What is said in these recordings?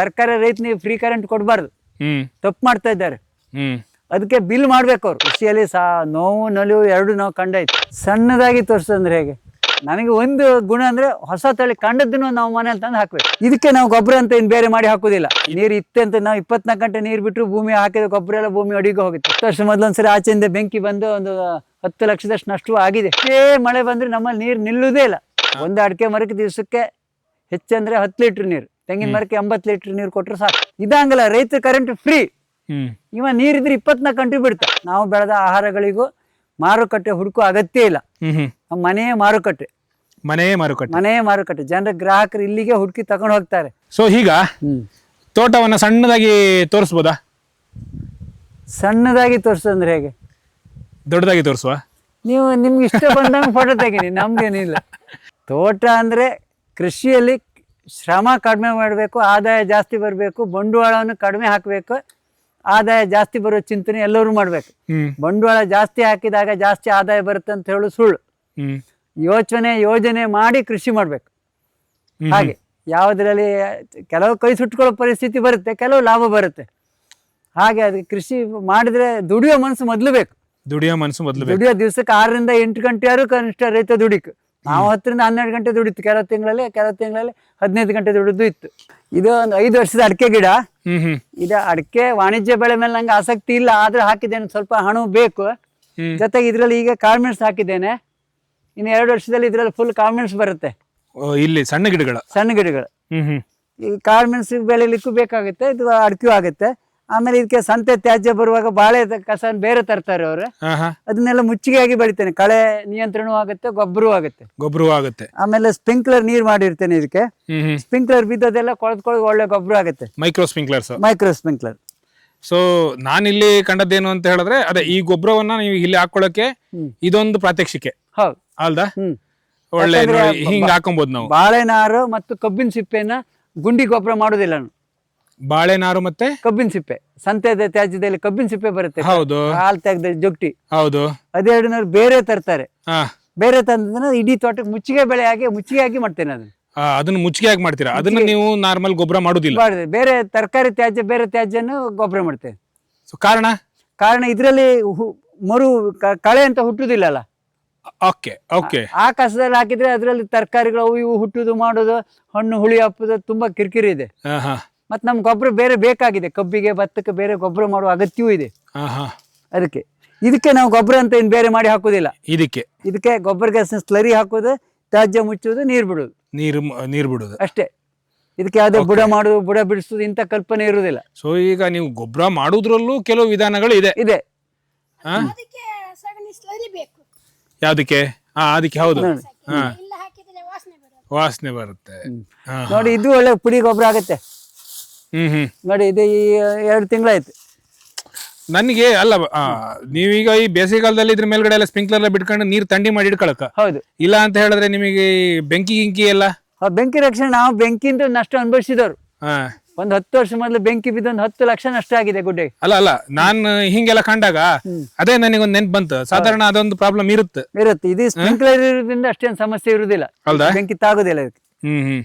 ಸರ್ಕಾರ ರೈತನಿಗೆ free current ಕೊಡಬಾರ್ದು. ತಪ್ಪು ಮಾಡ್ತಾ ಇದ್ದಾರೆ. ಅದಕ್ಕೆ ಬಿಲ್ ಮಾಡ್ಬೇಕು ಅವ್ರು. ಕೃಷಿಯಲ್ಲಿ ಸಾ ನೋವು ನಲಿವು ಎರಡು ನಾವು ಕಂಡಾಯ್ತು ಸಣ್ಣದಾಗಿ ತೋರಿಸಂದ್ರೆ ಹೇಗೆ? ನನಗೆ ಒಂದು ಗುಣ ಅಂದ್ರೆ ಹೊಸ ತಳಿ ಕಂಡದ್ದನ್ನು ನಾವು ಮನೇಲಿ ತಂದು ಹಾಕ್ಬೇಕು. ಇದಕ್ಕೆ ನಾವು ಗೊಬ್ಬರ ಅಂತ ಇನ್ ಬೇರೆ ಮಾಡಿ ಹಾಕುದಿಲ್ಲ. ನೀರು ಇತ್ತೆ ಅಂತ ನಾವು ಇಪ್ಪತ್ನಾಲ್ಕು ಗಂಟೆ ನೀರು ಬಿಟ್ಟರು ಭೂಮಿ ಹಾಕಿದ ಗೊಬ್ಬರ ಎಲ್ಲ ಭೂಮಿ ಅಡಿಗೆ ಹೋಗುತ್ತೆ. ಹತ್ತು ವರ್ಷ ಮೊದಲೊಂದ್ಸರಿ ಆಚೆಯಿಂದ ಬೆಂಕಿ ಬಂದು ಒಂದು ಹತ್ತು ಲಕ್ಷದಷ್ಟು ನಷ್ಟು ಆಗಿದೆ. ಏ ಮಳೆ ಬಂದ್ರೆ ನಮ್ಮಲ್ಲಿ ನೀರು ನಿಲ್ಲುವುದೇ ಇಲ್ಲ. ಒಂದು ಅಡಿಕೆ ಮರಕ್ಕೆ ದಿವಸಕ್ಕೆ ಹೆಚ್ಚಂದ್ರೆ ಹತ್ತು ಲೀಟ್ರ್ ನೀರು. ತೆಂಗಿನ ಮರಕ್ಕೆ ಎಂಬತ್ತು ಲೀಟರ್ ನೀರು ಕೊಟ್ಟರೆ ಸಾಕು. ಇದಂಗಲ್ಲ ರೈತ ಕರೆಂಟ್ ಫ್ರೀ ಇವ ನೀರಿದ್ರೆ ಇಪ್ಪತ್ನಾಲ್ಕು ಗಂಟೆ ಬಿಡ್ತ ನಾವು ಬೆಳೆದ ಆಹಾರಗಳಿಗೂ ಮಾರುಕಟ್ಟೆ ಹುಡುಕೋ ಅಗತ್ಯ ಇಲ್ಲ. ನಮ್ಮ ಮನೆಯೇ ಮಾರುಕಟ್ಟೆ. ಮನೆಯೇ ಮಾರುಕಟ್ಟೆ. ಮನೆಯೇ ಮಾರುಕಟ್ಟೆ. ಜನರ ಗ್ರಾಹಕರು ಇಲ್ಲಿಗೆ ಹುಡುಕಿ ತಗೊಂಡು ಹೋಗ್ತಾರೆ. ಸೊ ಈಗ ತೋಟವನ್ನ ಸಣ್ಣದಾಗಿ ತೋರಿಸ್ಬೋದಾ? ಸಣ್ಣದಾಗಿ ತೋರಿಸಂದ್ರೆ ಹೇಗೆ? ದೊಡ್ಡದಾಗಿ ತೋರಿಸುವ? ನೀವು ನಿಮ್ಗೆ ಇಷ್ಟ ಬಂದಂಗೆ ಫೋಟೋ ತೆಗೀನಿ ನಮ್ಗೇನಿಲ್ಲ. ತೋಟ ಅಂದ್ರೆ ಕೃಷಿಯಲ್ಲಿ ಶ್ರಮ ಕಡಿಮೆ ಮಾಡಬೇಕು ಆದಾಯ ಜಾಸ್ತಿ ಬರಬೇಕು ಬಂಡವಾಳವನ್ನು ಕಡಿಮೆ ಹಾಕಬೇಕು ಆದಾಯ ಜಾಸ್ತಿ ಬರೋ ಚಿಂತನೆ ಎಲ್ಲರೂ ಮಾಡಬೇಕು. ಬಂಡವಾಳ ಜಾಸ್ತಿ ಹಾಕಿದಾಗ ಜಾಸ್ತಿ ಆದಾಯ ಬರುತ್ತೆ ಅಂತ ಹೇಳೋ ಸುಳ್ಳು. ಯೋಚನೆ ಯೋಜನೆ ಮಾಡಿ ಕೃಷಿ ಮಾಡಬೇಕು. ಹಾಗೆ. ಯಾವುದರಲ್ಲಿ ಕೆಲವು ಕೈ ಸುಟ್ಕೊಳ್ಳೋ ಪರಿಸ್ಥಿತಿ ಬರುತ್ತೆ ಕೆಲವು ಲಾಭ ಬರುತ್ತೆ. ಹಾಗೆ ಅದಕ್ಕೆ ಕೃಷಿ ಮಾಡಿದ್ರೆ ದುಡಿಯೋ ಮನಸ್ಸು ಮೊದಲು ಬೇಕು. ದುಡಿಯೋ ಮನಸ್ಸು ಮೊದಲು ದುಡಿಯೋ ದಿವಸಕ್ಕೆ ಆರರಿಂದ ಎಂಟು ಗಂಟೆಯಾರು ಕನಿಷ್ಠ ರೈತ ದುಡಿಕು. ನಾವು ಹತ್ತರಿಂದ ಹನ್ನೆರಡು ಗಂಟೆ ದುಡಿತು ಕೆಲವು ತಿಂಗಳಲ್ಲಿ ಕೆಲವು ತಿಂಗಳಲ್ಲಿ ಹದಿನೈದು ಗಂಟೆ ದುಡಿದು ಇತ್ತು. ಇದು ಒಂದು ಐದು ವರ್ಷದ ಅಡಕೆ ಗಿಡ. ಇದು ಅಡಿಕೆ ವಾಣಿಜ್ಯ ಬೆಳೆ ಮೇಲೆ ನಂಗೆ ಆಸಕ್ತಿ ಇಲ್ಲ ಆದ್ರೆ ಹಾಕಿದ್ದೇನೆ ಸ್ವಲ್ಪ ಹಣ ಬೇಕು. ಜೊತೆಗೆ ಇದರಲ್ಲಿ ಈಗ ಕಾಳ್ಮೆಣ್ಸ್ ಹಾಕಿದ್ದೇನೆ. ಇನ್ನು ಎರಡು ವರ್ಷದಲ್ಲಿ ಇದರಲ್ಲಿ ಫುಲ್ ಕಾಳ್ಮೆಣ್ಸ್ ಬರುತ್ತೆ. ಇಲ್ಲಿ ಸಣ್ಣ ಗಿಡಗಳು? ಸಣ್ಣ ಗಿಡಗಳು. ಈ ಕಾರ್ಮೆಂಟ್ಸ್ ಬೆಳಿಲಿಕ್ಕೂ ಬೇಕಾಗುತ್ತೆ ಇದು ಅಡಕೆ ಆಗುತ್ತೆ. ಆಮೇಲೆ ಇದಕ್ಕೆ ಸಂತೆ ತ್ಯಾಜ್ಯ ಬರುವಾಗ ಬಾಳೆ ಕಸ ಬೇರೆ ತರ್ತಾರೆ ಅವರು. ಅದನ್ನೆಲ್ಲ ಮುಚ್ಚಿಗೆ ಅದನ್ನೆಲ್ಲ ಮುಚ್ಚಿಗೆಯಾಗಿ ಬೆಳಿತೇನೆ. ಕಳೆ ನಿಯಂತ್ರಣವೂ ಆಗುತ್ತೆ ಗೊಬ್ಬರ ಆಗುತ್ತೆ. ಗೊಬ್ಬರವೂ ಆಗುತ್ತೆ. ಆಮೇಲೆ ಸ್ಪ್ರಿಂಕ್ಲರ್ ನೀರ್ ಮಾಡಿರ್ತೇನೆ ಇದಕ್ಕೆ. ಸ್ಪಿಂಕ್ಲರ್ ಸ್ಪ್ರಿಂಕ್ಲರ್ ಬಿದ್ದದೆಲ್ಲ ಕೊಳೆದ್ಕೊಳ್ಳಿ ಒಳ್ಳೆ ಗೊಬ್ಬರ ಆಗುತ್ತೆ. Micro sprinklers micro sprinkler so ನಾನಿಲ್ಲಿ ಕಂಡದ್ದೇನು ಅಂತ ಹೇಳಿದ್ರೆ ಅದೇ ಈ ಗೊಬ್ಬರವನ್ನ ನೀವು ಇಲ್ಲಿ ಹಾಕೊಳ್ಳಕ್ಕೆ ಇದೊಂದು ಪ್ರಾತ್ಯಕ್ಷಿಕೆ. ಹೌದು. ಅಲ್ದಾ? ಒಳ್ಳೆ ಹಿಂಗ್ ಹಾಕೊಬಹುದು ನಾವು. ಬಾಳೆನಾರು ಮತ್ತು ಕಬ್ಬಿನ ಸಿಪ್ಪೆನ ಗುಂಡಿ ಗೊಬ್ಬರ ಮಾಡುದಿಲ್ಲ ನಾನು. ಬಾಳೆನಾರು ಮತ್ತೆ? ಕಬ್ಬಿನ ಸಿಪ್ಪೆ. ಸಂತೆದ ತ್ಯಾಜ್ಯದಲ್ಲಿ ಕಬ್ಬಿನ ಸಿಪ್ಪೆ ಬರುತ್ತೆ. ಹೌದು. ಹಾಲು ತೆಗ್ದ ಜೊಗ್ಟಿ ಹೌದು. ಅದೆರಡನ್ನ ಬೇರೆ ತರ್ತಾರೆ. ಹಾ. ಬೇರೆ ತಂದ್ರೆ ಇಡೀ ತೋಟಕ್ಕೆ ಮುಚ್ಚಿಗೆ ಬೆಳೆ ಆಗಿ ಮುಚ್ಚಿಗೆ ಆಗಿ ಮಾಡ್ತೇನೆ ಅದನ್ನ. ಅದನ್ನ ಮುಚ್ಚಿಗೆ ಆಗಿ ಮಾಡ್ತೀರಾ? ಅದನ್ನ ನೀವು ನಾರ್ಮಲ್ ಗೊಬ್ಬರ ಮಾಡುದಿಲ್ಲ. ಬೇರೆ ತರಕಾರಿ ತ್ಯಾಜ್ಯ ಬೇರೆ ತ್ಯಾಜ್ಯನು ಗೊಬ್ಬರ ಮಾಡ್ತೇನೆ. ಸೊ ಕಾರಣ? ಕಾರಣ ಇದರಲ್ಲಿ ಮರು ಕಳೆ ಅಂತ ಹುಟ್ಟುದಿಲ್ಲಲ್ಲ? Okay okay. ಆ ಕಸದಲ್ಲಿ ಹಾಕಿದ್ರೆ ಅದರಲ್ಲಿ ತರಕಾರಿಗಳು ಇವು ಹುಟ್ಟುದು ಮಾಡೋದು ಹಣ್ಣು ಹುಳಿ ಹಪ್ಪುದು ತುಂಬಾ ಕಿರಿಕಿರಿ ಇದೆ. ಮತ್ತೆ ನಮ್ಮ ಗೊಬ್ಬರ ಬೇರೆ ಬೇಕಾಗಿದೆ. ಕಬ್ಬಿಗೆ ಭತ್ತಕ್ಕೆ ಬೇರೆ ಗೊಬ್ಬರ ಮಾಡುವ ಅಗತ್ಯವೂ ಇದೆ. ಹಾ ಹಾ ಅದಕ್ಕೆ. ಇದಕ್ಕೆ ನಾವು ಗೊಬ್ಬರ ಅಂತ ಏನು ಬೇರೆ ಮಾಡಿ ಹಾಕೋದಿಲ್ಲ. ಇದಕ್ಕೆ. ಇದಕ್ಕೆ ಗೊಬ್ಬರ ಸ್ಲರಿ ಹಾಕೋದು ತ್ಯಾಜ್ಯ ಮುಚ್ಚೋದು ನೀರು ಬಿಡುದು ನೀರು ನೀರು ಬಿಡುದು ಅಷ್ಟೇ. ಇದಕ್ಕೆ ಯಾವುದೇ ಬುಡ ಮಾಡುದು ಬುಡ ಬಿಡಿಸುದು ಇಂಥ ಕಲ್ಪನೆ ಇರುವುದಿಲ್ಲ. ಸೊ ಈಗ ನೀವು ಗೊಬ್ಬರ ಮಾಡುದ್ರಲ್ಲೂ ಕೆಲವು ವಿಧಾನಗಳು ಇದೆ. ಇದೆ. ಯಾವುದಕ್ಕೆ ಅದಕ್ಕೆ ಸಗಣಿ ಸ್ಲರಿ ಬೇಕು. ಯಾವ್ದಕ್ಕೆ? ಹಾ ಅದಕ್ಕೆ ಹೌದು. ನೋಡಿ. ಇಲ್ಲ ಹಾಕಿದ್ರೆ ವಾಸನೆ ಬರುತ್ತೆ. ಹಾ ನೋಡಿ ಇದು ಒಳ್ಳೆ ಪುಡಿ ಗೊಬ್ಬರ ಆಗುತ್ತೆ. ನೋಡಿ ಇದು ಈ ಎರಡು ತಿಂಗಳಾಯ್ತು. ನನಗೆ ಅಲ್ಲ ಆ, ನೀವೀಗ ಈ ಬೇಸಿಗೆಗಾಲದಲ್ಲಿ ಇದ್ರ ಮೇಲ್ಗಡೆ ಎಲ್ಲ ಸ್ಪ್ರಿಂಕ್ಲರ್ ಎಲ್ಲ ಬಿಟ್ಕೊಂಡು ನೀರು ತಂಡಿ ಮಾಡಿ ಇಟ್ಕೊಳಕ ಹೌದು. ಇಲ್ಲ ಅಂತ ಹೇಳಿದ್ರೆ ನಿಮಗೆ ಈ ಬೆಂಕಿ ಗಿಂಕಿ ಎಲ್ಲ? ಆ ಬೆಂಕಿ ರಕ್ಷಣೆ ನಾವು ಬೆಂಕಿಯಿಂದ ನಷ್ಟ ಅನುಭವಿಸಿದವರು. ಹಾ. ಒಂದು ಹತ್ತು ವರ್ಷ ಮೊದಲು ಬೆಂಕಿ ಬಿದ್ದು ಒಂದು ಹತ್ತು ಲಕ್ಷ ನಷ್ಟ ಆಗಿದೆ ಗುಡ್ಡೆ. ಅಲ್ಲ ಅಲ್ಲ ನಾನ್ ಹಿಂಗೆಲ್ಲ ಕಂಡಾಗ ಅದೇ ನನಗೊಂದು ನೆನ್ಪು ಬಂತು. ಸಾಧಾರಣ ಅದೊಂದು ಪ್ರಾಬ್ಲಮ್ ಇರುತ್ತೆ. ಇರುತ್ತೆ. ಇದು ಸ್ಪ್ರಿಂಕ್ಲರ್ ಇರೋದ್ರಿಂದ ಅಷ್ಟೇನು ಸಮಸ್ಯೆ ಇರುವುದಿಲ್ಲ. ಹೌದಾ? ಬೆಂಕಿ ತಾಗೋದಿಲ್ಲ ಇದಕ್ಕೆ. ಹ್ಮ್ ಹ್ಮ್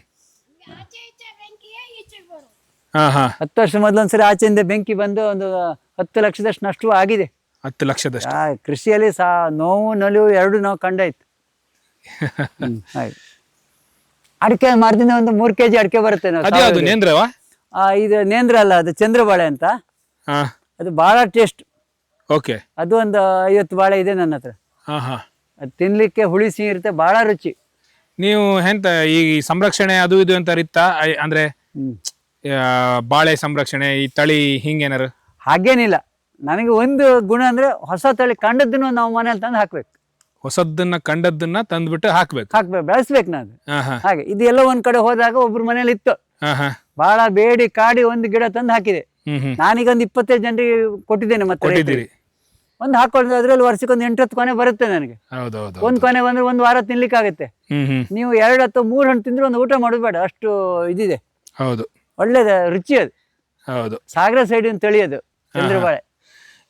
ಆಚೆ ಈಚೆ ಬೆಂಕಿಯೇ ಈಚೆಗೆ ಬರೋದು ಹಾ ಹಾ ಹತ್ತು ವರ್ಷ ಮೊದಲೊಂದ್ಸರಿ ಆಚೆಯಿಂದ ಬೆಂಕಿ ಬಂದು ಒಂದು ಹತ್ತು ಲಕ್ಷದಷ್ಟು ನಷ್ಟವೂ ಆಗಿದೆ. ಹತ್ತು ಲಕ್ಷದಷ್ಟು. ಆ ಕೃಷಿಯಲ್ಲಿ ಸಾ ನೋವು ನಲಿವು ಎರಡು ನಾವು ಕಂಡಾಯ್ತು. ಹ್ಮ್, ಹಾಗೆ ಅಡಿಕೆ ಮಾರ್ದಿಂದ ಒಂದು ಮೂರ್ ಕೆಜಿ ಅಡಿಕೆ ಬರುತ್ತೆ ನಾವು ಅದ್ಯಾವುದು ಸಾವಿರಕ್ಕೆ. ನೇಂದ್ರವಾ? ಆ, ಇದು ನೇಂದ್ರ ಅಲ್ಲ ಅದು ಚಂದ್ರಬಾಳೆ ಅಂತ. ಹಾ. ಅದು ಬಹಳ ಟೇಸ್ಟ್. ಓಕೆ. ಅದು ಒಂದು ಐವತ್ತು ಬಾಳೆ ಇದೆ ನನ್ನ ಹತ್ರ. ಹಾ ಹಾ ಅದು ತಿನ್ಲಿಕ್ಕೆ ಹುಳಿ ಸಿಹಿ ಇರುತ್ತೆ ಬಹಳ ರುಚಿ. ನೀವು ಎಂತ ಈ ಸಂರಕ್ಷಣೆ ಅದು ಇದು ಅಂತ ಇತ್ತ? ಐ- ಅಂದ್ರೆ ಹ್ಮ್. ಬಾಳೆ ಸಂರಕ್ಷಣೆ ಈ ತಳಿ ಹಿಂಗೇನಾರು ಹಾಗೇನಿಲ್ಲ. ನನಗೆ ಒಂದು ಗುಣ ಅಂದ್ರೆ ಹೊಸ ತಳಿ ಕಂಡದ್ದನ್ನು ನಾವು ಮನೇಲಿ ತಂದು ಹಾಕ್ಬೇಕು. ಹೊಸದನ್ನ ಕಂಡದ್ದನ್ನ ತಂದ್ಬಿಟ್ಟು ಹಾಕ್ಬೇಕು. ಹಾಕ್ಬೇಕು ಬೆಳೆಸ್ಬೇಕು ನಾನು. ಹಾಗೆ ಇದೆಲ್ಲ ಒಂದ್ ಕಡೆ ಹೋದಾಗ ಒಬ್ರು ಮನೇಲಿ ಇತ್ತು. ಬಹಳ ಬೇಡಿ ಕಾಡಿ ಒಂದು ಗಿಡ ತಂದು ಹಾಕಿದೆ. ನಾನೀಗ ಒಂದು ಇಪ್ಪತ್ತೈದು ಜನರಿಗೆ ಕೊಟ್ಟಿದ್ದೇನೆ ಮತ್ತೆ. ಒಂದು ಹಾಕೊಳ್ಳೋದು ಅದ್ರಲ್ಲಿ ವರ್ಷಕ್ಕೆ ಒಂದು ಎಂಟತ್ತು ಕೊನೆ ಬರುತ್ತೆ ನನಗೆ. ಒಂದು ಕೊನೆ ಬಂದ್ರೆ ಒಂದು ವಾರ ತಿನ್ಲಿಕ್ಕೆ ಆಗುತ್ತೆ ಹ್ಮ್ ಹ್ಮ್. ನೀವು ಎರಡು ಅಥವಾ ಮೂರು ಹಣ್ಣು ತಿಂದ್ರೆ ಒಂದು ಊಟ ಮಾಡೋದು ಬೇಡ ಅಷ್ಟು ಇದಿದೆ. ಹೌದು. ಒಳ್ಳೇದ ರುಚಿ ಅದು. ಹೌದು. ಸಾಗರ ಸೈಡ್ ತಳಿ ಅದು ಚಂದ್ರಬಾಳೆ.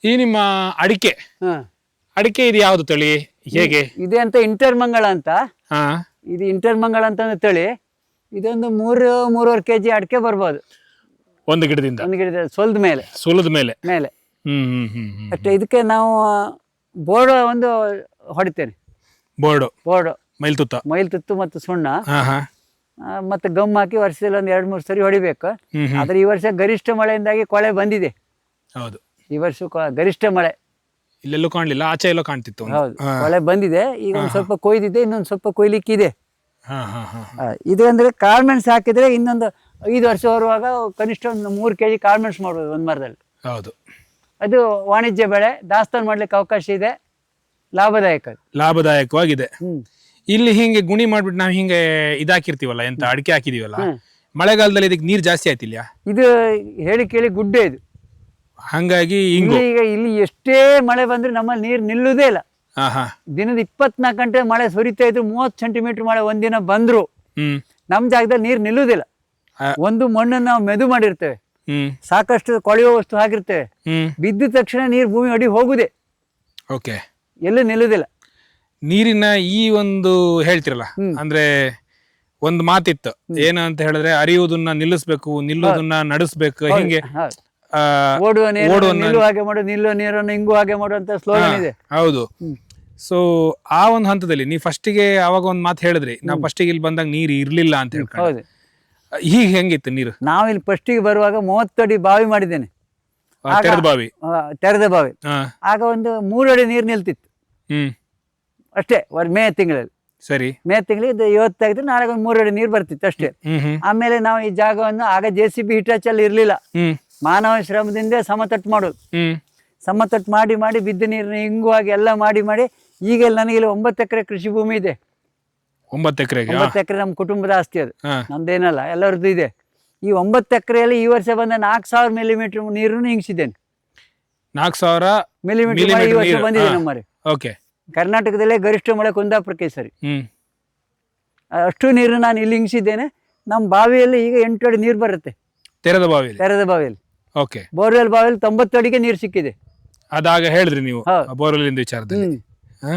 ಈ ನಿಮ್ಮ ಅಡಿಕೆ ಹಾ. ಅಡಿಕೆ ಇದು ಯಾವ್ದು ತಳಿ ಹೇಗೆ? ಇದೆ ಅಂತ ಇಂಟರ್ ಮಂಗಳ ಅಂತ. ಹಾ. ಇದು ಇಂಟರ್ ಮಂಗಳ ಅಂತ ಒಂದು ತಳಿ. ಇದೊಂದು ಮೂರು ಮೂರುವರೆ ಕೆಜಿ ಅಡಿಕೆ ಬರ್ಬೋದು. ಒಂದು ಗಿಡದಿಂದ? ಒಂದು ಗಿಡದ ಸೊಲ್ದ ಮೇಲೆ. ಸುಲದ ಮೇಲೆ? ಮೇಲೆ. ಹ್ಮ್ ಹ್ಮ್ ಹ್ಮ್ ಹ್ಮ್ ಅಷ್ಟೇ ಇದಕ್ಕೆ ನಾವು ಬೋರ್ಡ್ ಒಂದು ಹೊಡಿತೇನೆ. ಬೋರ್ಡು? ಬೋರ್ಡ್. ಮೈಲ್ ತುತ್ತ ಮೈಲ್ ತುತ್ತು ಮತ್ತು ಸುಣ್ಣ. ಹಾ ಹಾ. ಆ, ಮತ್ತೆ ಗಮ್ ಹಾಕಿ ವರ್ಷದಲ್ಲಿ ಒಂದು ಎರಡು ಮೂರು ಸರಿ ಹೊಡಿಬೇಕು. ಆದ್ರೆ ಈ ವರ್ಷ ಗರಿಷ್ಠ ಮಳೆಯಿಂದಾಗಿ ಕೊಳೆ ಬಂದಿದೆ. ಹೌದು. ಈ ವರ್ಷ ಗರಿಷ್ಠ ಮಳೆ. ಇಲ್ಲೆಲ್ಲೂ ಕಾಣಲಿಲ್ಲ ಆಚೆ ಎಲ್ಲ ಕಾಣ್ತಿತ್ತು ಹೌದು. ಕೊಳೆ ಬಂದಿದೆ ಈಗ ಒಂದು ಸ್ವಲ್ಪ ಕೊಯ್ದಿದೆ ಇನ್ನೊಂದು ಸ್ವಲ್ಪ ಕೊಯ್ಲಿಕ್ಕಿದೆ. ಇದೆ ಅಂದ್ರೆ ಕಾರ್ಮೆಂಟ್ಸ್ ಹಾಕಿದ್ರೆ ಇನ್ನೊಂದು ಐದು ವರ್ಷ ಬರುವಾಗ ಕನಿಷ್ಠ ಒಂದು ಮೂರು ಕೆ ಜಿ ಕಾರ್ಮೆಂಟ್ಸ್ ಮಾಡ್ಬೋದು ಒಂದು ಮರದಲ್ಲಿ. ಹೌದು. ಅದು ವಾಣಿಜ್ಯ ಬೆಳೆ ದಾಸ್ತಾನು ಮಾಡ್ಲಿಕ್ಕೆ ಅವಕಾಶ ಇದೆ. ಲಾಭದಾಯಕ ಲಾಭದಾಯಕವಾಗಿದೆ. ಇಲ್ಲಿ ಹಿಂಗೆ ಗುಣಿ ಮಾಡ್ಬಿಟ್ಟು ನಾವು ಹಿಂಗೆ ಇದಾಕಿರ್ತೀವಲ್ಲ ಎಂತ ಅಡಿಕೆ ಹಾಕಿದೀವಲ್ಲ ಮಳೆಗಾಲದಲ್ಲಿ ಇದಕ್ಕೆ ನೀರ್ ಜಾಸ್ತಿ ಆಯ್ತಿಲ್ಲ ಇದು ಹೇಳಿ ಕೇಳಿ ಗುಡ್ಡೆ ಇದು. ಹಂಗಾಗಿ ಹಿಂಗು ಈಗ ಇಲ್ಲಿ ಎಷ್ಟೇ ಮಳೆ ಬಂದ್ರೆ ನಮ್ಮಲ್ಲಿ ನೀರು ನಿಲ್ಲುದೇ ಇಲ್ಲ. ದಿನದ ಇಪ್ಪತ್ನಾಲ್ಕು ಗಂಟೆ ಮಳೆ ಸುರಿತಾ ಇದ್ರು ಮೂವತ್ತು ಸೆಂಟಿಮೀಟರ್ ಮಳೆ ಒಂದಿನ ಬಂದ್ರು. ನಮ್ ನಮ್ಮ ಜಾಗದಲ್ಲಿ ನೀರು ನಿಲ್ಲುದಿಲ್ಲ. ಒಂದು ಮಣ್ಣನ್ನ ನಾವು ಮೆದು ಮಾಡಿರ್ತೇವೆ. ಸಾಕಷ್ಟು ಕೊಳೆಯುವ ವಸ್ತು ಹಾಕಿರ್ತೇವೆ. ಬಿದ್ದ ತಕ್ಷಣ ನೀರು ಭೂಮಿ ಅಡಿ ಹೋಗುದೇ. ಓಕೆ. ಎಲ್ಲೂ ನಿಲ್ಲುವುದಿಲ್ಲ ನೀರಿನ ಈ ಒಂದು ಹೇಳ್ತಿರಲ್ಲ ಅಂದ್ರೆ ಒಂದು ಮಾತಿತ್ತು. ಏನು ಅಂತ ಹೇಳಿದ್ರೆ ಅರಿಯುವುದನ್ನ ನಿಲ್ಲಿಸ್ಬೇಕು ನಿಲ್ಲುವುದನ್ನ ನಡೆಸ್ಬೇಕು ಹಿಂಗೆ. ಹೌದು. ಓಡುವ ನೀರು ನಿಲ್ಲುವ ಹಾಗೆ ಮಾಡು ನಿಲ್ಲುವ ನೀರನ್ನು ಹಿಂಗು ಹಾಗೆ ಮಾಡು ಅಂತ ಸ್ಲೋಗನ್ ಇದೆ. ಹೌದು. ಸೊ ಆ ಒಂದು ಹಂತದಲ್ಲಿ ನೀವು ಫಸ್ಟಿಗೆ ಅವಾಗ ಒಂದು ಮಾತು ಹೇಳಿದ್ರಿ ನಾವು ಫಸ್ಟಿಗೆ ಇಲ್ಲಿ ಬಂದಾಗ ನೀರು ಇರ್ಲಿಲ್ಲ ಅಂತ ಹೇಳ್ಕೊಂಡು. ಈಗ ಹೆಂಗಿತ್ತು ನೀರು? ನಾವು ಇಲ್ಲಿ ಫಸ್ಟಿಗೆ ಬರುವಾಗ ಮೂವತ್ತಡಿ ಬಾವಿ ಮಾಡಿದ್ದೇನೆ. ತೆರೆದ ಬಾವಿ. ತೆರೆದ ಬಾವಿ. ಆಗ ಒಂದು ಮೂರಡಿ ಅಡಿ ನೀರು ನಿಲ್ತಿತ್ತು. ಹ್ಮ್. ಅಷ್ಟೇ ಒಂದು ಮೇ ತಿಂಗಳಲ್ಲಿ. ಸರಿ. ಮೇ ತಿಂಗಳಿಗೆ ಇದು ಇವತ್ತಾಗಿದ್ರೆ ನಾಳೆ ಒಂದು ಮೂರು ನೀರು ಬರ್ತಿತ್ತು ಅಷ್ಟೇ. ಆಮೇಲೆ ನಾವು ಈ ಜಾಗವನ್ನು ಆಗ ಜೆ ಸಿ ಬಿ ಹಿಟಾಚಲ್ಲಿ ಇರಲಿಲ್ಲ. ಮಾನವ ಶ್ರಮದಿಂದ ಸಮತಟ್ಟು ಮಾಡೋದು. ಸಮತಟ್ಟು ಮಾಡಿ ಮಾಡಿ ಬಿದ್ದ ನೀರನ್ನ ಹಿಂಗುವಾಗಿ ಎಲ್ಲ ಮಾಡಿ ಮಾಡಿ ಈಗ ನನಗೆ ಇಲ್ಲಿ ಒಂಬತ್ತು ಎಕರೆ ಕೃಷಿ ಭೂಮಿ ಇದೆ. ಒಂಬತ್ತು ಎಕರೆ ಒಂಬತ್ತು ಎಕರೆ ನಮ್ಮ ಕುಟುಂಬದ ಆಸ್ತಿ ಅದು. ನಮ್ದೇನಲ್ಲ ಎಲ್ಲರದ್ದು ಇದೆ. ಈ ಒಂಬತ್ತು ಎಕರೆಯಲ್ಲಿ ಈ ವರ್ಷ ಬಂದ ನಾಲ್ಕು ಸಾವಿರ ಮಿಲಿಮೀಟರ್ ನೀರನ್ನು ಹಿಂಗಿಸಿದ್ದೇನೆ ನಾಲ್ಕು ಸಾವಿರ ಮಿಲಿಮೀಟರ್ ಈ ವರ್ಷ ಬಂದಿದೆ ನಮ್ಮ ನಮ್ಮಲ್ಲಿ. ಓಕೆ. ಕರ್ನಾಟಕದಲ್ಲೇ ಗರಿಷ್ಠ ಮಳೆ ಕುಂದಾಪುರಕ್ಕೆ ಸರಿ. ಹ್ಮ್. ಅಷ್ಟು ನೀರು ನಾನು ಇಲ್ಲಿ ಹಿಂಗಿಸಿದ್ದೇನೆ ನಮ್ಮ ಬಾವಿಯಲ್ಲಿ ಈಗ ಎಂಟು ಅಡಿ ನೀರು ಬರುತ್ತೆ. ತೆರೆದ ಬಾವಿಯಲ್ಲಿ? ತೆರೆದ ಬಾವಿಯಲ್ಲಿ. ಓಕೆ. ಬೋರ್ವೆಲ್ ಬಾವಿಯಲ್ಲಿ ತೊಂಬತ್ತು ಅಡಿಗೆ ನೀರು ಸಿಕ್ಕಿದೆ. ಅದಾಗ ಹೇಳಿದ್ರಿ ನೀವು. ಬೋರ್ವೆಲ್ ವಿಚಾರದಲ್ಲಿ?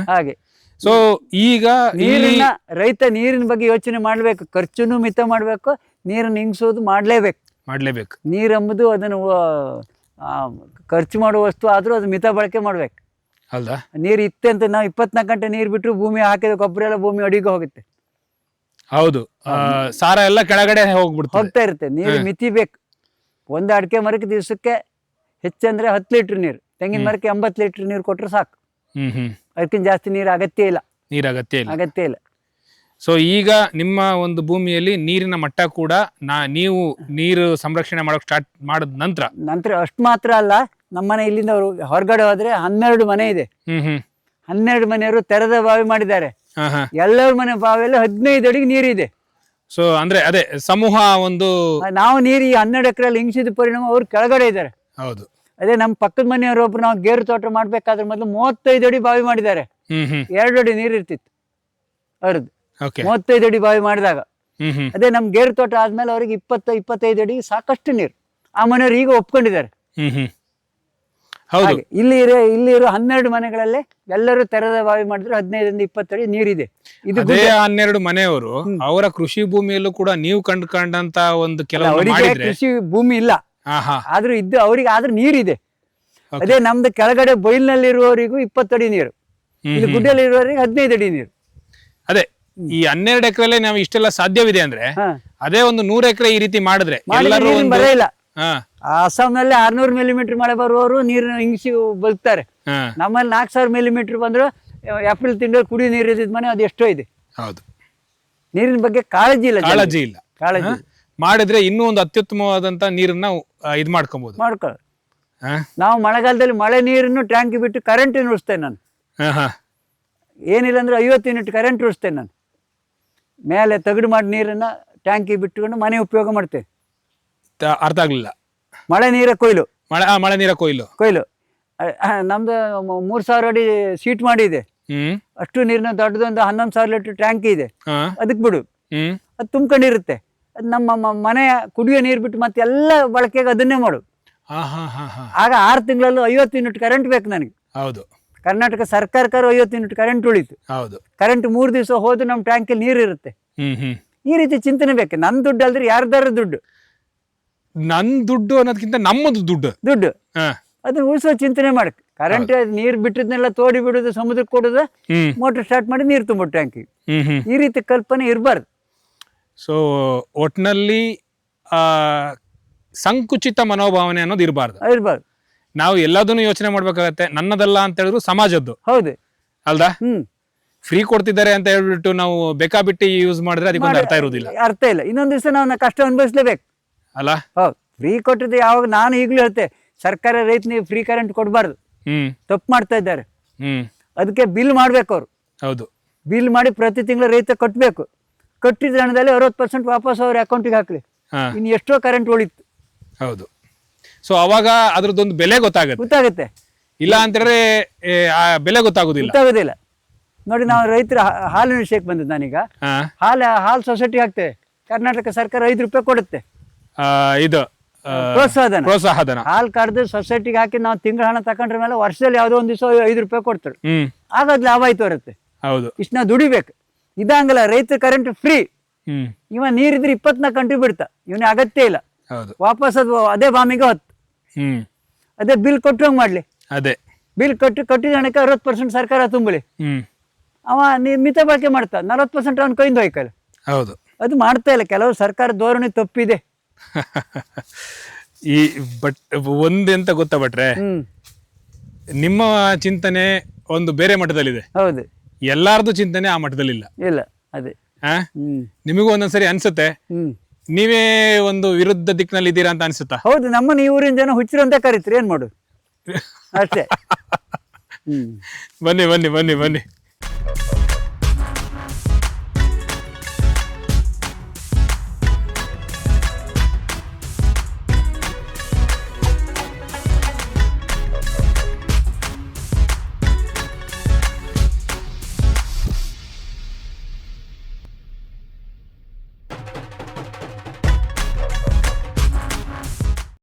ಹಾಗೆ. ಸೊ ಈಗ ನೀರಿನ ರೈತ ನೀರಿನ ಬಗ್ಗೆ ಯೋಚನೆ ಮಾಡಬೇಕು ಖರ್ಚುನು ಮಿತ ಮಾಡಬೇಕು ನೀರನ್ನು ಹಿಂಗಿಸೋದು ಮಾಡಲೇಬೇಕು. ಮಾಡ್ಲೇಬೇಕು. ನೀರೆಂಬುದು ಅದನ್ನು ಖರ್ಚು ಮಾಡುವ ವಸ್ತು ಆದರೂ ಅದು ಮಿತ ಬಳಕೆ ಮಾಡ್ಬೇಕು. ಅಲ್ದಾ ನೀರು ಇತ್ತೆ ಅಂತ ನಾವು ಇಪ್ಪತ್ನಾಲ್ಕು ಗಂಟೆ ನೀರು ಬಿಟ್ಟರು ಭೂಮಿ ಹಾಕಿದ ಗೊಬ್ಬರ ಎಲ್ಲ ಭೂಮಿ ಅಡಿಗೆ ಹೋಗುತ್ತೆ. ಹೌದು. ಆ, ಸಾರ ಎಲ್ಲ ಕೆಳಗಡೆ ಹೋಗ್ಬಿಡ್ತು ಹೋಗ್ತಾ ಇರುತ್ತೆ. ನೀರು ಮಿತಿ ಬೇಕು. ಒಂದು ಅಡಿಕೆ ಮರಕ್ಕೆ ದಿವಸಕ್ಕೆ ಹೆಚ್ಚಂದ್ರೆ ಹತ್ತು ಲೀಟ್ರ್ ನೀರು. ತೆಂಗಿನ ಮರಕ್ಕೆ ಎಂಬತ್ತು ಲೀಟ್ರ್ ನೀರು ಕೊಟ್ಟರೆ ಸಾಕು. ಅದಕ್ಕಿಂತ ಜಾಸ್ತಿ ನೀರು ಅಗತ್ಯ ಇಲ್ಲ. ನೀರ್ ಅಗತ್ಯ ಇಲ್ಲ. ಅಗತ್ಯ ಇಲ್ಲ. ಸೊ ಈಗ ನಿಮ್ಮ ಒಂದು ಭೂಮಿಯಲ್ಲಿ ನೀರಿನ ಮಟ್ಟ ಕೂಡ ನಾ ನೀವು ನೀರು ಸಂರಕ್ಷಣೆ ಮಾಡೋಕೆ ಸ್ಟಾರ್ಟ್ ಮಾಡಿದ ನಂತರ? ನಂತರ ಅಷ್ಟು ಮಾತ್ರ ಅಲ್ಲ ನಮ್ಮನೆ ಇಲ್ಲಿಂದ ಅವರು ಹೊರಗಡೆ ಹೋದ್ರೆ ಹನ್ನೆರಡು ಮನೆ ಇದೆ. ಹನ್ನೆರಡು ಮನೆಯವರು ತೆರೆದ ಬಾವಿ ಮಾಡಿದ್ದಾರೆ. ಎಲ್ಲರ ಮನೆ ಬಾವಿಯಲ್ಲಿ ಹದಿನೈದು ಅಡಿಗೆ ನೀರಿದೆ. ಸೊ ಅಂದ್ರೆ ಅದೇ ಸಮೂಹ ಒಂದು ನಾವು ನೀರು ಈ ಹನ್ನೆರಡು ಎಕರೆಯಲ್ಲಿ ಹಿಂಗಿಸಿದ ಪರಿಣಾಮ ಅವ್ರು ಕೆಳಗಡೆ ಇದ್ದಾರೆ. ಹೌದು. ಅದೇ ನಮ್ಮ ಪಕ್ಕದ ಮನೆಯವರು ಒಬ್ರು ನಾವು ಗೇರು ತೋಟ ಮಾಡ್ಬೇಕಾದ್ರೆ ಮೊದಲು ಮೂವತ್ತೈದು ಅಡಿ ಬಾವಿ ಮಾಡಿದ್ದಾರೆ. ಎರಡು ಅಡಿ ನೀರು ಇರ್ತಿತ್ತು ಅವ್ರದ್ದು. ಮೂವತ್ತೈದು ಅಡಿ ಬಾವಿ ಮಾಡಿದಾಗ. ಅದೇ ನಮ್ಮ ಗೇರು ತೋಟ ಆದ್ಮೇಲೆ ಅವ್ರಿಗೆ ಇಪ್ಪತ್ತ ಇಪ್ಪತ್ತೈದು ಅಡಿ ಸಾಕಷ್ಟು ನೀರು. ಆ ಮನೆಯವರು ಈಗ ಒಪ್ಕೊಂಡಿದ್ದಾರೆ. ಹಾಗೆ. ಇಲ್ಲಿ ಇರೋ ಇಲ್ಲಿ ಇರೋ ಹನ್ನೆರಡು ಮನೆಗಳಲ್ಲಿ ಎಲ್ಲರೂ ತೆರೆದ ಬಾವಿ ಮಾಡಿದ್ರು ಹದಿನೈದರಿಂದ ಇಪ್ಪತ್ತಡಿ ನೀರಿದೆ. ಇದು ಅದೇ ಹನ್ನೆರಡು ಮನೆಯವರು ಅವರ ಕೃಷಿ ಭೂಮಿಯಲ್ಲೂ ಕೂಡ ನೀವು ಕಂಡುಕೊಂಡಂತ ಒಂದು ಕೆಲವು ಅವರಿಗೆ ಕೃಷಿ ಭೂಮಿ ಇಲ್ಲ. ಆದ್ರೂ ಇದ್ದು ಅವರಿಗೆ ಆದ್ರೂ ನೀರಿದೆ. ಅದೇ ನಮ್ದು ಕೆಳಗಡೆ ಬೈಲ್ನಲ್ಲಿರುವವರಿಗೂ ಇಪ್ಪತ್ತಡಿ ನೀರು. ಇಲ್ಲಿ ಗುಡ್ಡಲ್ಲಿ ಇರುವವರಿಗೆ ಹದಿನೈದು ಅಡಿ ನೀರು. ಅದೇ ಈ ಹನ್ನೆರಡು ಎಕರೆಲ್ಲೇ ನಾವು ಇಷ್ಟೆಲ್ಲ ಸಾಧ್ಯವಿದೆ ಅಂದ್ರೆ ಅದೇ ಒಂದು ನೂರು ಎಕರೆ ಈ ರೀತಿ ಮಾಡಿದ್ರೆ ಎಲ್ಲರೂ ಒಂದು ಇಲ್ಲ. ಹಾ. ಅಸ್ಸಾಂನಲ್ಲಿ ಆರ್ನೂರು ಮಿಲಿಮೀಟರ್ ಮಳೆ ಬರುವವರು ನೀರಿನ ಹಿಂಗಿಸಿ ಬದುಕ್ತಾರೆ ನಮ್ಮಲ್ಲಿ ನಾಲ್ಕು ಸಾವಿರ ಮಿಲಿಮೀಟರ್ ಬಂದ್ರು ಏಪ್ರಿಲ್ ತಿಂಗಳು ಕುಡಿಯೋ ನೀರು ಇದ್ದಿದ್ ಮನೆ ಅದು ಎಷ್ಟೋ ಇದೆ. ಹೌದು. ನೀರಿನ ಬಗ್ಗೆ ಕಾಳಜಿ ಇಲ್ಲ ಕಾಳಜಿ ಇಲ್ಲ. ಕಾಳಜಿ ಮಾಡಿದ್ರೆ ಇನ್ನೂ ಒಂದು ಅತ್ಯುತ್ತಮವಾದಂತ ನೀರನ್ನ ಇದು ಮಾಡ್ಕೊಬಹುದು ಮಾಡ್ಕೊಳ್ಳ ನಾವು ಮಳೆಗಾಲದಲ್ಲಿ ಮಳೆ ನೀರನ್ನು ಟ್ಯಾಂಕ್ ಬಿಟ್ಟು ಕರೆಂಟ್ ಉಳಿಸ್ತೇನೆ ನಾನು. ಹಾ ಹಾ. ಏನಿಲ್ಲ ಅಂದ್ರೆ ಐವತ್ತು ಯೂನಿಟ್ ಕರೆಂಟ್ ಉಳಿಸ್ತೇನೆ ನಾನು. ಮೇಲೆ ತಗಡು ಮಾಡಿ ನೀರನ್ನ ಟ್ಯಾಂಕಿ ಬಿಟ್ಟುಕೊಂಡು ಮನೆ ಉಪಯೋಗ ಮಾಡ್ತೇನೆ. ಅರ್ಥ ಆಗ್ಲಿಲ್ಲ. ಮಳೆ ನೀರ ಕೊಯ್ಲು. ಮಳೆ ಆ, ಮಳೆ ನೀರ ಕೊಯ್ಲು. ಕೊಯ್ಲು. ಅಹ್, ಅಹ್, ನಮ್ದು ಮ- ಮೂರು ಸಾವಿರ ಅಡಿ ಸೀಟ್ ಮಾಡಿದೆ. ಹ್ಮ್. ಅಷ್ಟು ನೀರಿನ ದೊಡ್ಡದೊಂದು ಹನ್ನೊಂದು ಸಾವಿರ ಲೀಟರ್ ಟ್ಯಾಂಕ್ ಇದೆ. ಹಾ. ಅದಕ್ಕೆ ಬಿಡು. ಹ್ಮ್. ಅದು ತುಂಬ್ಕೊಂಡಿರುತ್ತೆ. ಅದು ನಮ್ಮ ಮ- ಮನೆಯ ಕುಡಿಯೋ ನೀರು ಬಿಟ್ಟು ಮತ್ತೆ ಎಲ್ಲ ಬಳಕೆಗೆ ಅದನ್ನೇ ಮಾಡು. ಹಾ ಹಾ ಹಾ ಹಾ. ಆಗ ಆರು ತಿಂಗಳಲ್ಲೂ ಐವತ್ತು ಯೂನಿಟ್ ಕರೆಂಟ್ ಬೇಕು ನನಗೆ. ಹೌದು. ಕರ್ನಾಟಕ ಸರ್ಕಾರಕ್ಕಾರ ಐವತ್ತು ಯೂನಿಟ್ ಕರೆಂಟ್ ಉಳಿತು. ಹೌದು. ಕರೆಂಟ್ ಮೂರು ದಿವಸ ಹೋದ್ರೆ ನಮ್ಮ ಟ್ಯಾಂಕಲ್ಲಿ ನೀರು ಇರುತ್ತೆ. ಹ್ಮ್ ಹ್ಮ್. ಈ ರೀತಿ ಚಿಂತನೆ ಬೇಕು. ನನ್ನ ದುಡ್ಡು ಅಲ್ದ್ರೆ ಯಾರ್ದಾರ ದುಡ್ಡು. ನನ್ ದುಡ್ಡು ಅನ್ನೋದಕ್ಕಿಂತ ನಮ್ಮದು ದುಡ್ಡು. ದುಡ್ಡು. ಹಾ. ಅದನ್ನ ಉಳಿಸೋ ಚಿಂತನೆ ಮಾಡಕ್ ಕರೆಂಟ್ ನೀರ್ ಬಿಟ್ಟಿದ್ನೆಲ್ಲ ತೋಡಿ ಬಿಡುದು ಸಮುದ್ರಕ್ಕೆ ಕೊಡುದು ಹ್ಮ್. ಮೋಟರ್ ಸ್ಟಾರ್ಟ್ ಮಾಡಿ ನೀರು ತುಂಬ ಟ್ಯಾಂಕಿ ಹ್ಮ್ ಹ್ಮ್. ಈ ರೀತಿ ಕಲ್ಪನೆ ಇರಬಾರ್ದು. ಸೊ ಒಟ್ನಲ್ಲಿ ಆ ಸಂಕುಚಿತ ಮನೋಭಾವನೆ ಅನ್ನೋದು ಇರಬಾರ್ದು. ಇರಬಾರ್ದು. ನಾವು ಎಲ್ಲದನ್ನು ಯೋಚನೆ ಮಾಡ್ಬೇಕಾಗತ್ತೆ. ನನ್ನದಲ್ಲ ಅಂತ ಹೇಳಿದ್ರು ಸಮಾಜದ್ದು. ಹೌದು. ಅಲ್ದಾ? ಹ್ಮ್. ಫ್ರೀ ಕೊಡ್ತಿದ್ದಾರೆ ಅಂತ ಹೇಳ್ಬಿಟ್ಟು ನಾವು ಬೇಕಾಬಿಟ್ಟಿ ಯೂಸ್ ಮಾಡಿದ್ರೆ ಅದಕ್ಕೊಂದು ಅರ್ಥ ಇರುವುದಿಲ್ಲ. ಅರ್ಥ ಇಲ್ಲ. ಇನ್ನೊಂದ್ ದಿವಸ ನಾವು ಕಷ್ಟ ಅನುಭವಿಸ್ಲೇಬೇಕು. ಅಲ್ಲ? ಹೌದು ಫ್ರೀ ಕೊಟ್ಟಿದ್ದು ಯಾವಾಗ ನಾನು ಈಗಲೂ ಹೇಳ್ತೆ ಸರ್ಕಾರ ರೈತನಿಗೆ ಫ್ರೀ ಕರೆಂಟ್ ಕೊಡಬಾರ್ದು. ತಪ್ಪು ಮಾಡ್ತಾ ಇದ್ದಾರೆ. ಅದಕ್ಕೆ ಬಿಲ್ ಮಾಡ್ಬೇಕು ಅವರು. ಹೌದು. ಬಿಲ್ ಮಾಡಿ ಪ್ರತಿ ತಿಂಗಳು ರೈತ ಕಟ್ಟಬೇಕು ಕಟ್ಟಿದ ಹಣದಲ್ಲಿ ಅರವತ್ತು ಪರ್ಸೆಂಟ್ ವಾಪಸ್ ಅವ್ರ ಅಕೌಂಟಿಗೆ ಹಾಕಲಿ. ಇನ್ನು ಎಷ್ಟೋ ಕರೆಂಟ್ ಉಳಿತು. ಹೌದು. ಸೊ ಅವಾಗ ಅದ್ರದ್ದೊಂದು ಬೆಲೆ ಗೊತ್ತಾಗುತ್ತೆ. ಗೊತ್ತಾಗುತ್ತೆ. ಇಲ್ಲ ಅಂತಂದ್ರೆ ಬೆಲೆ ಗೊತ್ತಾಗುದಿಲ್ಲ. ಗೊತ್ತಾಗೋದಿಲ್ಲ. ನೋಡಿ ನಾವು ರೈತರ ಹಾಲಿನ ವಿಷಯಕ್ಕೆ ಬಂದದ್ದು ನಾನೀಗ. ಹಾಲು ಹಾಲು ಸೊಸೈಟಿ ಹಾಕ್ತೇವೆ. ಕರ್ನಾಟಕ ಸರ್ಕಾರ ಐದು ರೂಪಾಯಿ ಕೊಡುತ್ತೆ. ಆ, ಇದು ಆ, ಪ್ರೋತ್ಸಾಹಧನ. ಪ್ರೋತ್ಸಾಹಧನ. ಹಾಲು ಕರೆದು ಸೊಸೈಟಿಗೆ ಹಾಕಿ ನಾವು ತಿಂಗಳ ಹಣ ತಕೊಂಡ್ರ ಮೇಲೆ ವರ್ಷದಲ್ಲಿ ಯಾವುದೋ ಒಂದು ದಿವಸ ಐದು ರೂಪಾಯಿ ಕೊಡ್ತಾರೆ. ಹ್ಮ್. ಆಗ ಅದು ಲಾಭ ಆಯ್ತು ಬರುತ್ತೆ. ಹೌದು. ಇಷ್ಟು ನಾವು ದುಡಿಬೇಕು. ಇದಂಗಲ್ಲ ರೈತ ಕರೆಂಟ್ ಫ್ರೀ ಹ್ಮ್. ಇವ ನೀರಿದ್ರೆ ಇಪ್ಪತ್ನಾಲ್ಕು ಗಂಟೆ ಬಿಡ್ತಾ. ಇವನಿಗೆ ಅಗತ್ಯ ಇಲ್ಲ. ಹೌದು. ವಾಪಸ್ ಅದು ಅದೇ ಬಾಮಿಗೆ ಹೊತ್ತು. ಹ್ಮ್. ಅದೇ ಬಿಲ್ ಕೊಟ್ಟಂಗೆ ಮಾಡ್ಲಿ. ಅದೇ. ಬಿಲ್ ಕಟ್ಟಿ ಕಟ್ಟಿದ ಹಣಕ್ಕೆ ಅರವತ್ತು ಪರ್ಸೆಂಟ್ ಸರ್ಕಾರ ತುಂಬಲಿ. ಹ್ಮ್. ಅವ ನೀ ಮಿತ ಬಳಕೆ ಮಾಡ್ತಾ. ನಲವತ್ತು ಪರ್ಸೆಂಟ್ ಅವ್ನ ಕೈಯಿಂದ ಹೋಯ್ಕಲ್ಲ. ಹೌದು. ಅದು ಮಾಡ್ತಾ ಇಲ್ಲ. ಕೆಲವು ಸರ್ಕಾರ ಧೋರಣೆ ತಪ್ಪಿದೆ. ಈ ಬಟ್ ಒಂದೆಂತ ಗೊತ್ತಾ ಭಟ್ರೆ? ಹ್ಮ್. ನಿಮ್ಮ ಚಿಂತನೆ ಒಂದು ಬೇರೆ ಮಟ್ಟದಲ್ಲಿದೆ. ಹೌದು. ಎಲ್ಲಾರ್ದು ಚಿಂತನೆ ಆ ಮಟ್ಟದಲ್ಲಿಲ್ಲ. ಇಲ್ಲ ಅದೇ. ಆ? ಹ್ಮ್. ನಿಮಗೂ ಒಂದೊಂದ್ಸರಿ ಅನ್ಸುತ್ತೆ. ಹ್ಮ್. ನೀವೇ ಒಂದು ವಿರುದ್ಧ ದಿಕ್ಕಿನಲ್ಲಿ ಇದ್ದೀರಾ ಅಂತ ಅನ್ಸುತ್ತಾ? ಹೌದು ನಮ್ಮನ್ನ ಈ ಊರಿನ ಜನ ಹುಚ್ಚರು ಅಂತ ಕರೀತ್ರಿ ಏನ್ ಮಾಡು? ಅಷ್ಟೇ. ಹ್ಮ್. ಬನ್ನಿ ಬನ್ನಿ ಬನ್ನಿ ಬನ್ನಿ.